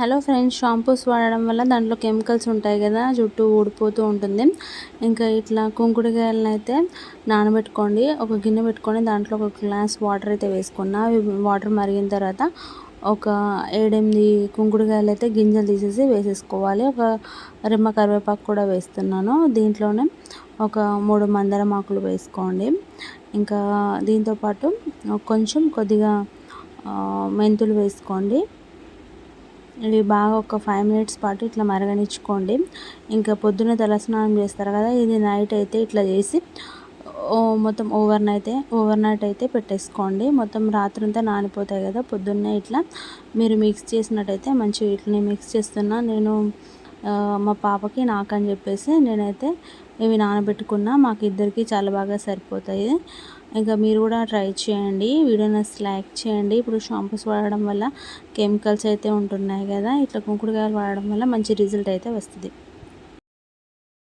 Hello friends shampoos వాడడం వల్ల దాంట్లో కెమికల్స్ ఉంటాయి కదా జుట్టు ఊడిపోతూ ఉంటుంది. ఇంకా ఇట్లా కుంకుడుకాయలను అయితే నానబెట్టుకోండి. ఒక గిన్నె పెట్టుకొని దాంట్లో ఒక గ్లాస్ వాటర్ అయితే వేసుకున్నా వాటర్ మరిగిన తర్వాత ఒక ఏడెనిమిది కుంకుడుకాయలు అయితే గింజలు తీసేసి వేసేసుకోవాలి. ఒక రెమ్మ కరివేపాకు కూడా వేస్తున్నాను. దీంట్లోనే ఒక మూడు మందారం ఆకులు వేసుకోండి. ఇంకా దీంతోపాటు కొంచెం కొద్దిగా మెంతులు వేసుకోండి. ఇవి బాగా ఒక ఫైవ్ మినిట్స్ పాటు ఇట్లా మరగనిచ్చుకోండి. ఇంకా పొద్దున్న తలస్నానం చేస్తారు కదా ఇది నైట్ అయితే ఇట్లా చేసి మొత్తం ఓవర్ నైట్ ఓవర్ నైట్ అయితే పెట్టేసుకోండి. మొత్తం రాత్రి అంతా నానిపోతాయి కదా పొద్దున్నే ఇట్లా మీరు మిక్స్ చేసినట్టయితే మంచిగా ఇట్లనే మిక్స్ చేస్తున్నా. నేను మా పాపకి నాకని చెప్పేసి నేనైతే ఇవి నానబెట్టుకున్నా. మాకు ఇద్దరికి చాలా బాగా సరిపోతాయి. ఇంకా మీరు కూడా ట్రై చేయండి. వీడియోని లైక్ చేయండి. ఇప్పుడు షాంపూస్ వాడడం వల్ల కెమికల్స్ అయితే ఉంటున్నాయి కదా. ఇట్లా కుంకుడుకాయలు వాడడం వల్ల మంచి రిజల్ట్ అయితే వస్తుంది.